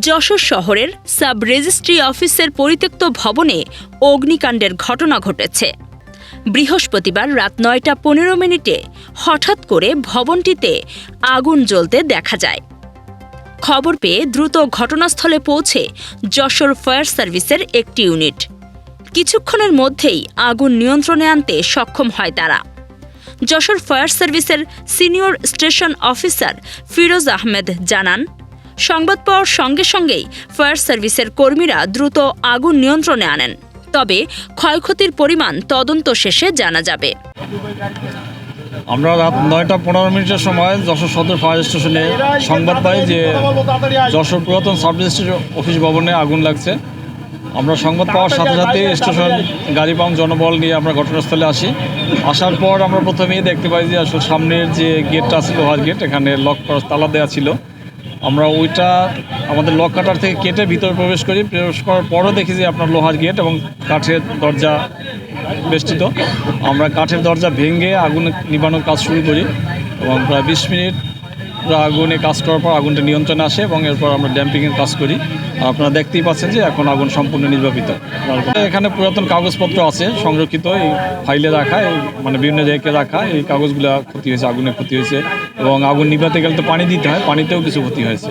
যশোর শহরের sub registry অফিসের পরিত্যক্ত ভবনে অগ্নিকাণ্ডের ঘটনা ঘটেছে। বৃহস্পতিবার রাত নয়টা পনেরো মিনিটে হঠাৎ করে ভবনটিতে আগুন জ্বলতে দেখা যায়। খবর পেয়ে দ্রুত ঘটনাস্থলে পৌঁছে যশোর ফায়ার সার্ভিসের একটি ইউনিট। কিছুক্ষণের মধ্যেই আগুন নিয়ন্ত্রণে আনতে সক্ষম হয় তারা। যশোর ফায়ার সার্ভিসের senior station officer Firoz Ahmed জানান সংবাদ পাওয়ার সঙ্গে সঙ্গেই ফায়ার সার্ভিসের কর্মীরা দ্রুত আগুন নিয়ন্ত্রণে আনেন। তবে ক্ষয়ক্ষতির পরিমাণ তদন্ত শেষে জানা যাবে। আমরা রাত নয়টা পনেরো মিনিটের সময় যশোর সদর ফায়ার স্টেশনে সংবাদ পাই যে যশোর পুরাতন সাব রেজিস্ট্রি অফিস ভবনে আগুন লাগছে। আমরা সংবাদ পাওয়ার সাথে সাথে স্টেশন গাড়ি পাম্প জনবল নিয়ে আমরা ঘটনাস্থলে আসি। আসার পর আমরা প্রথমেই দেখতে পাই যে আসলে সামনের যে গেটটা আছে লোহার গেট এখানে লক করা তালা দেওয়া ছিল। আমরা ওইটা আমাদের লক কাটার থেকে কেটে ভিতরে প্রবেশ করি। প্রবেশ করার পরও দেখি যে আপনার লোহার গেট এবং কাঠের দরজা বেষ্টিত। আমরা কাঠের দরজা ভেঙে আগুন নিবানোর কাজ শুরু করি এবং প্রায় বিশ মিনিট আগুনে কাজ করার পর আগুনটা নিয়ন্ত্রণে আসে এবং এরপর আমরা ড্যাম্পিংয়ের কাজ করি। আপনারা দেখতেই পাচ্ছেন যে এখন আগুন সম্পূর্ণ নির্বাপিত। এখানে পুরাতন কাগজপত্র আছে, সংরক্ষিত এই ফাইলে রাখা মানে বিভিন্ন জায়গায় রাখা, এই কাগজগুলো ক্ষতি হয়েছে, আগুনে ক্ষতি হয়েছে এবং আগুন নিভাতে গেলে তো পানি দিতে হয়, পানিতেও কিছু ক্ষতি হয়েছে।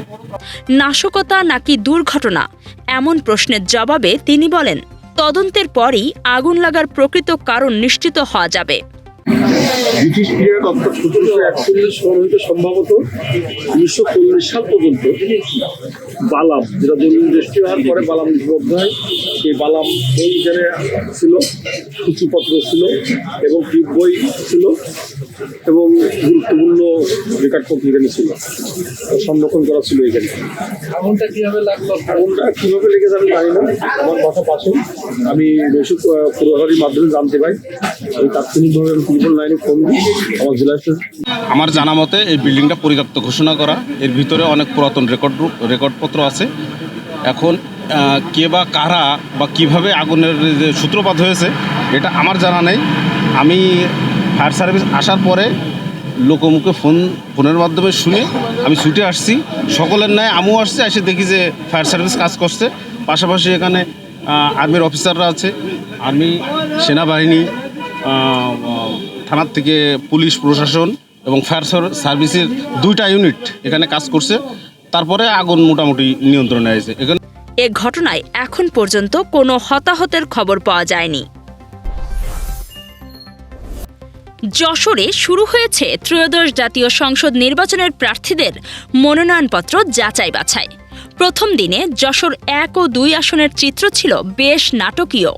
নাশকতা নাকি দুর্ঘটনা? এমন প্রশ্নের জবাবে তিনি বলেন, তদন্তের পরই আগুন লাগার প্রকৃত কারণ নিশ্চিত হওয়া যাবে। ব্রিটিশ পিরিয়ড অর্থাৎ সতেরোশো একচল্লিশ সাল হইতে সম্ভবত উনিশশো চল্লিশ সাল পর্যন্ত বালাম, যেটা দলিল দৃষ্টি হওয়ার পরে বালাম লিপিবদ্ধ হয় সেই বালাম বই এখানে ছিল, সূচিপত্র ছিল এবং বই ছিল। এবং গুরুত্বপূর্ণ রেকর্ড রেকর্ডপত্র এখানে ছিল সংরক্ষণ করা ছিল এখানে। আগুনটা কীভাবে লাগল? আগুনটা কীভাবে লেগেছে আমি জানি না। আমার বাসা পাশে। আমি বেশি পূর্বহারির মাধ্যমে জানতে পাই। আমি তাৎক্ষণিকভাবে আমি টেলিফোন লাইনে ফোন দিই। আমার জেলা আমার জানা মতে এই বিল্ডিংটা পরিত্যক্ত ঘোষণা করা। এর ভিতরে অনেক পুরাতন রেকর্ড রেকর্ডপত্র আছে। এখন কে বা কারা বা কীভাবে আগুনের যে সূত্রপাত হয়েছে এটা আমার জানা নেই। আমি ফায়ার সার্ভিস আসার পরে লোকমুখে ফোন, ফোনের মাধ্যমে শুনে আমি ছুটে আসছি। সকলের ন্যায় আমিও আসছি, এসে দেখি যে ফায়ার সার্ভিস কাজ করছে। পাশাপাশি এখানে আর্মির অফিসাররা আছে। আর্মি, সেনাবাহিনী থানার থেকে পুলিশ, প্রশাসন এবং ফায়ার সার্ভিসের দুইটা ইউনিট এখানে কাজ করছে। তারপরে আগুন মোটামুটি নিয়ন্ত্রণে আছে। এখানে এ ঘটনায় এখন পর্যন্ত কোনো হতাহতের খবর পাওয়া যায়নি। যশোরে শুরু হয়েছে ত্রয়োদশ জাতীয় সংসদ নির্বাচনের প্রার্থীদের মনোনয়নপত্র যাচাই বাছাই। প্রথম দিনে যশোর এক ও দুই আসনের চিত্র ছিল বেশ নাটকীয়।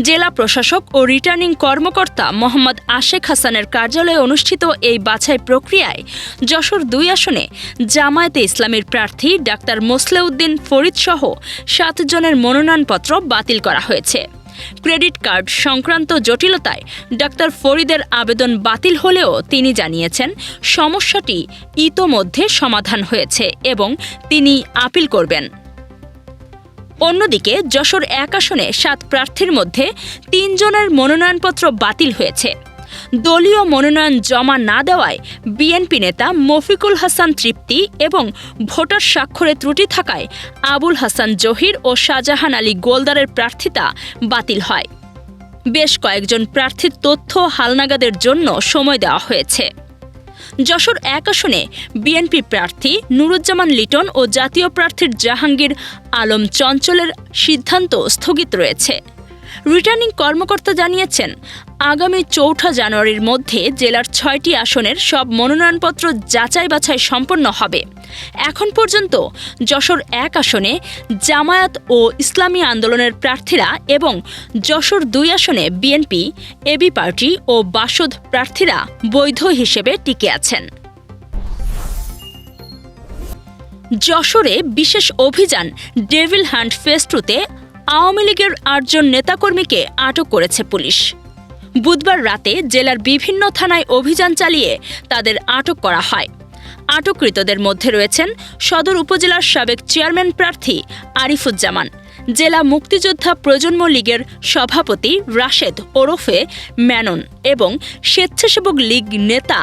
জেলা প্রশাসক ও রিটার্নিং কর্মকর্তা মোহাম্মদ আশেক হাসানের কার্যালয়ে অনুষ্ঠিত এই বাছাই প্রক্রিয়ায় যশোর দুই আসনে জামায়াতে ইসলামীর প্রার্থী ডাক্তার মোসলেউদ্দিন ফরিদ সহ সাতজনের মনোনয়নপত্র বাতিল করা হয়েছে। ক্রেডিট কার্ড সংক্রান্ত জটিলতায় ডাক্তার ফরিদের আবেদন বাতিল হলেও তিনি জানিয়েছেন, সমস্যাটি ইতোমধ্যে সমাধান হয়েছে এবং তিনি আপিল করবেন। অন্যদিকে যশোর এক আসনে সাত প্রার্থীর মধ্যে তিনজনের মনোনয়নপত্র বাতিল হয়েছে। দলীয় মনোনয়ন জমা না দেওয়ায় বিএনপি নেতা মফিকুল হাসান তৃপ্তি এবং ভোটার স্বাক্ষরে ত্রুটি থাকায় আবুল হাসান জহির ও শাহজাহান আলী গোলদারের প্রার্থিতা বাতিল হয়। বেশ কয়েকজন প্রার্থীর তথ্য হালনাগাদের জন্য সময় দেওয়া হয়েছে। যশোর এক আসনে বিএনপি প্রার্থী নুরুজ্জামান লিটন ও জাতীয় প্রার্থীর জাহাঙ্গীর আলম চঞ্চলের সিদ্ধান্ত স্থগিত রয়েছে। রিটার্নিং কর্মকর্তা জানিয়েছেন, আগামী চৌঠা জানুয়ারির মধ্যে জেলার ছয়টি আসনের সব মনোনয়নপত্র যাচাই বাছাই সম্পন্ন হবে। এখন পর্যন্ত যশোর এক আসনে জামায়াত ও ইসলামী আন্দোলনের প্রার্থীরা এবং যশোর দুই আসনে বিএনপি, এবি পার্টি ও বাসদ প্রার্থীরা বৈধ হিসেবে টিকে আছেন। যশোরে বিশেষ অভিযান ডেভিল হান্ট ফেস টুতে আওয়ামী লীগের আটজন নেতাকর্মীকে আটক করেছে পুলিশ। বুধবার রাতে জেলার বিভিন্ন থানায় অভিযান চালিয়ে তাদের আটক করা হয়। আটককৃতদের মধ্যে রয়েছেন সদর উপজেলার সাবেক চেয়ারম্যান প্রার্থী আরিফুজ্জামান, জেলা মুক্তিযোদ্ধা প্রজন্ম লীগের সভাপতি রাশেদ ওরফে ম্যানন এবং স্বেচ্ছাসেবক লীগ নেতা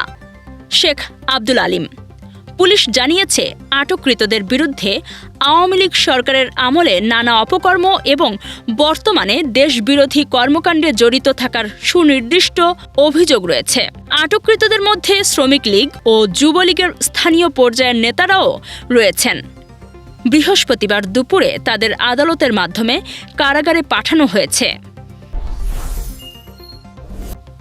শেখ আব্দুল আলিম। পুলিশ জানিয়েছে, আটককৃতদের বিরুদ্ধে আওয়ামী লীগ সরকারের আমলে নানা অপকর্ম এবং বর্তমানে দেশবিরোধী কর্মকাণ্ডে জড়িত থাকার সুনির্দিষ্ট অভিযোগ রয়েছে। আটককৃতদের মধ্যে শ্রমিক লীগ ও যুবলীগের স্থানীয় পর্যায়ের নেতারাও রয়েছেন। বৃহস্পতিবার দুপুরে তাদের আদালতের মাধ্যমে কারাগারে পাঠানো হয়েছে।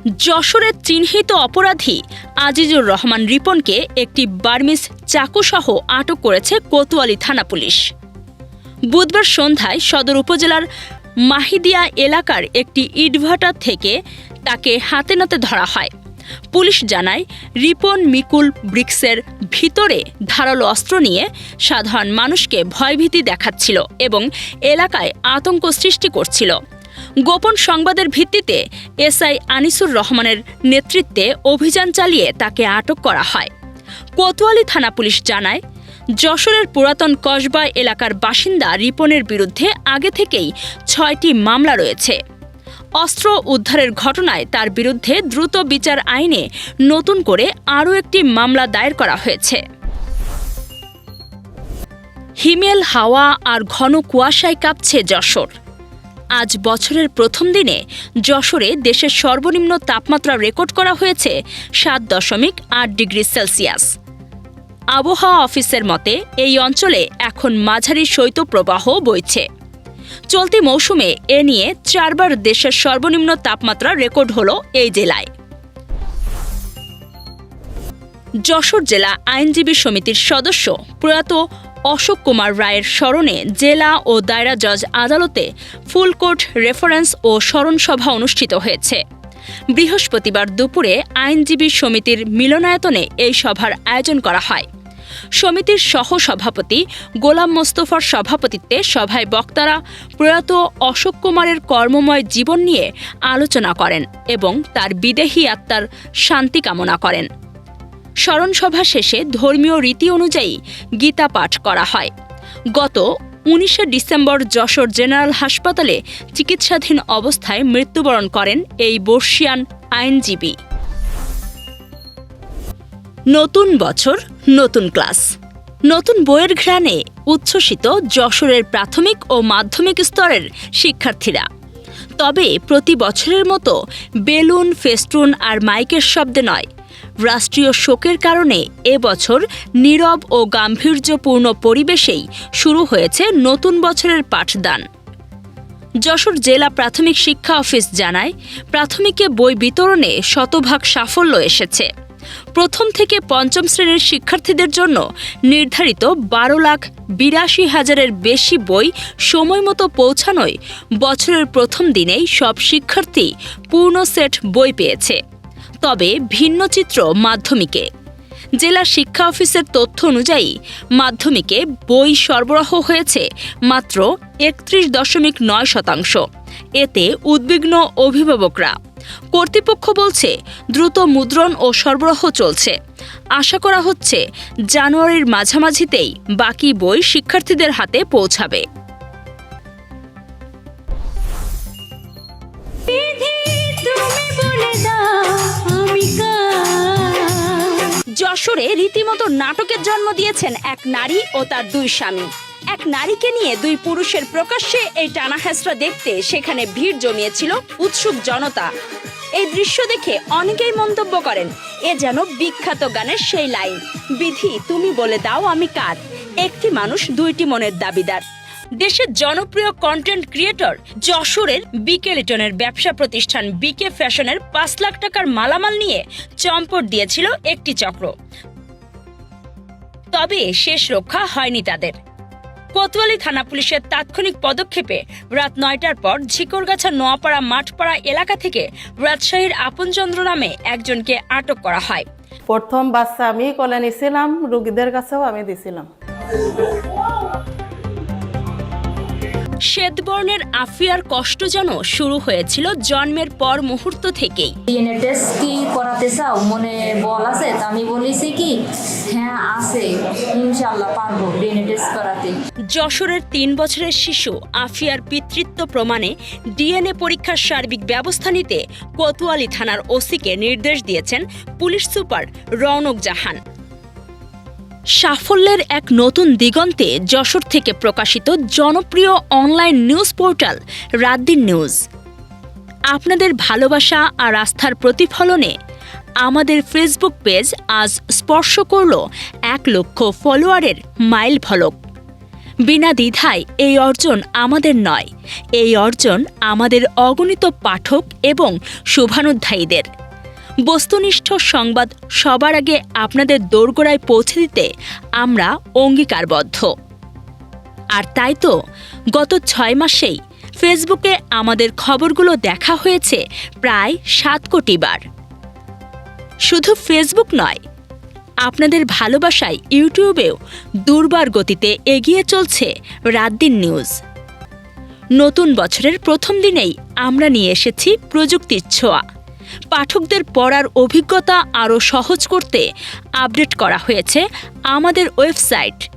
যশোরের চিহ্নিত অপরাধী আজিজুর রহমান রিপনকে একটি বার্মিস চাকুসহ আটক করেছে কোতোয়ালি থানা পুলিশ। বুধবার সন্ধ্যায় সদর উপজেলার মাহিদিয়া এলাকার একটি ইটভাটা থেকে তাকে হাতে নাতে ধরা হয়। পুলিশ জানায়, রিপন মিকুল ব্রিক্সের ভিতরে ধারালো অস্ত্র নিয়ে সাধারণ মানুষকে ভয়ভীতি দেখাচ্ছিল এবং এলাকায় আতঙ্ক সৃষ্টি করছিল। গোপন সংবাদের ভিত্তিতে এসআই আনিসুর রহমানের নেতৃত্বে অভিযান চালিয়ে তাকে আটক করা হয়। কোতোয়ালি থানা পুলিশ জানায়, যশোরের পুরাতন কসবা এলাকার বাসিন্দা রিপনের বিরুদ্ধে আগে থেকেই ছয়টি মামলা রয়েছে। অস্ত্র উদ্ধারের ঘটনায় তার বিরুদ্ধে দ্রুত বিচার আইনে নতুন করে আরও একটি মামলা দায়ের করা হয়েছে। হিমেল হাওয়া আর ঘন কুয়াশায় কাঁপছে যশোর। আজ বছরের প্রথম দিনে যশোরে দেশের সর্বনিম্ন তাপমাত্রা রেকর্ড করা হয়েছে সাত দশমিক আট ডিগ্রি সেলসিয়াস। আবহাওয়া অফিসের মতে, এই অঞ্চলে এখন মাঝারি শৈত্যপ্রবাহ বইছে। চলতি মৌসুমে এ নিয়ে চারবার দেশের সর্বনিম্ন তাপমাত্রা রেকর্ড হল এই জেলায়। যশোর জেলা আইনজীবী সমিতির সদস্য প্রয়াত অশোক কুমার রায়ের স্মরণে জেলা ও দায়রা জজ আদালতে ফুল কোর্ট রেফারেন্স ও স্মরণসভা অনুষ্ঠিত হয়েছে। বৃহস্পতিবার দুপুরে আইনজীবী সমিতির মিলনায়তনে এই সভার আয়োজন করা হয়। সমিতির সহ সভাপতি গোলাম মোস্তফার সভাপতিত্বে সভায় বক্তারা প্রয়াত অশোক কুমারের কর্মময় জীবন নিয়ে আলোচনা করেন এবং তার বিদেহী আত্মার শান্তি কামনা করেন। স্মরণসভা শেষে ধর্মীয় রীতি অনুযায়ী গীতা পাঠ করা হয়। গত উনিশে ডিসেম্বর যশোর জেনারেল হাসপাতালে চিকিৎসাধীন অবস্থায় মৃত্যুবরণ করেন এই বর্ষিয়ান আইনজীবী। নতুন বছর, নতুন ক্লাস। নতুন বইয়ের ঘ্রাণে উচ্ছ্বসিত যশোরের প্রাথমিক ও মাধ্যমিক স্তরের শিক্ষার্থীরা। তবে প্রতি বছরের মতো বেলুন, ফেস্টুন আর মাইকের শব্দে নয় রাষ্ট্রীয় শোকের কারণে এবছর নীরব ও গাম্ভীর্যপূর্ণ পরিবেশেই শুরু হয়েছে নতুন বছরের পাঠদান। যশোর জেলা প্রাথমিক শিক্ষা অফিস জানায়, প্রাথমিকে বই বিতরণে শতভাগ সাফল্য এসেছে। প্রথম থেকে পঞ্চম শ্রেণির শিক্ষার্থীদের জন্য নির্ধারিত বারো লাখ বিরাশি হাজারের বেশি বই সময়মতো পৌঁছানোয় বছরের প্রথম দিনেই সব শিক্ষার্থী পূর্ণ সেট বই পেয়েছে। তবে ভিন্ন চিত্র মাধ্যমিকে। জেলা শিক্ষা অফিসের তথ্য অনুযায়ী মাধ্যমিকে বই সরবরাহ হয়েছে মাত্র একত্রিশ দশমিক নয় শতাংশ। এতে উদ্বিগ্ন অভিভাবকরা। কর্তৃপক্ষ বলছে, দ্রুত মুদ্রণ ও সরবরাহ চলছে। আশা করা হচ্ছে, জানুয়ারির মাঝামাঝিতেই বাকি বই শিক্ষার্থীদের হাতে পৌঁছাবে। যশোরে রীতিমতো নাটকের জন্ম দিয়েছেন এক নারী ও তার দুই স্বামী। এক নারীকে নিয়ে দুই পুরুষের প্রকাশ্যে এই টানা দেখতে সেখানে ভিড় জমিয়েছিল উৎসুক জনতা। এই দৃশ্য দেখে অনেকেই মন্তব্য করেন, এ যেন বিখ্যাত গানের সেই লাইন। বিধি, তুমি বলে দাও আমি কার। একটি মানুষ, দুইটি মনের দাবিদার। দেশের জনপ্রিয় কন্টেন্ট ক্রিয়েটর যশোরের বিকে লিটনের ব্যবসা প্রতিষ্ঠান বিকে ফ্যাশনের পাঁচ লাখ টাকার মালামাল নিয়ে চম্পট দিয়েছিল একটি চক্র। তবে শেষ রক্ষা হয়নি তাদের। কোতোয়ালি থানা পুলিশের তাৎক্ষণিক পদক্ষেপে রাত নয়টার পর ঝিকরগাছা নোয়াপাড়া মাঠপাড়া এলাকা থেকে রাজশাহীর আপনচন্দ্র নামে একজনকে আটক করা হয়। প্রথম বাচ্চা আমি কোলে নিছিলাম, রুগীদের কাছেও আমি দিছিলাম। শ্বেতবর্ণের আফিয়ার কষ্ট যেন শুরু হয়েছিল জন্মের পর মুহূর্ত থেকেই। ডিএনএ টেস্ট কি করাতে চাও? মনে বল আছে? তা আমি বলেছি কি হ্যাঁ আছে। পারব ডিএনএ টেস্ট করাতে। যশোরের তিন বছরের শিশু আফিয়ার পিতৃত্ব প্রমাণে ডিএনএ পরীক্ষার সার্বিক ব্যবস্থা নিতে কোতোয়ালি থানার ওসিকে নির্দেশ দিয়েছেন পুলিশ সুপার রৌনক জাহান। সাফল্যের এক নতুন দিগন্তে যশোর থেকে প্রকাশিত জনপ্রিয় online news portal Ratdin news. আপনাদের ভালোবাসা আর আস্থার প্রতিফলনে আমাদের ফেসবুক পেজ আজ স্পর্শ করল এক লক্ষ ফলোয়ারের মাইল ফলক বিনা দ্বিধায় এই অর্জন আমাদের নয়, এই অর্জন আমাদের অগণিত পাঠক এবং শুভানুধ্যায়ীদের। বস্তুনিষ্ঠ সংবাদ সবার আগে আপনাদের দোরগোড়ায় পৌঁছে দিতে আমরা অঙ্গীকারবদ্ধ। আর তাই তো, গত ছয় মাসেই ফেসবুকে আমাদের খবরগুলো দেখা হয়েছে প্রায় সাত কোটি বার। শুধু ফেসবুক নয়, আপনাদের ভালোবাসায় ইউটিউবেও দুর্বার গতিতে এগিয়ে চলছে রাতদিন নিউজ। নতুন বছরের প্রথম দিনেই আমরা নিয়ে এসেছি প্রযুক্তির ছোঁয়া। পাঠকদের পড়ার অভিজ্ঞতা আরও সহজ করতে আপডেট করা হয়েছে আমাদের ওয়েবসাইট।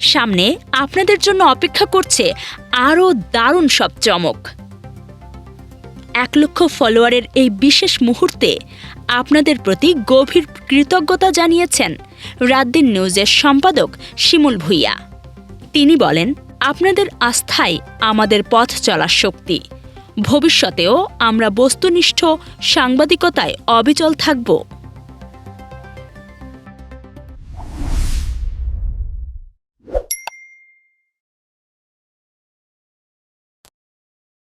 সামনে আপনাদের জন্য অপেক্ষা করছে আরও দারুণ সব চমক। এক লক্ষ ফলোয়ারের এই বিশেষ মুহূর্তে আপনাদের প্রতি গভীর কৃতজ্ঞতা জানিয়েছেন রাতদিন নিউজের সম্পাদক শিমুল ভুইয়া। তিনি বলেন, আপনাদের আস্থাই আমাদের পথ চলার শক্তি। ভবিষ্যতেও আমরা বস্তুনিষ্ঠ সাংবাদিকতায় অবিচল থাকব।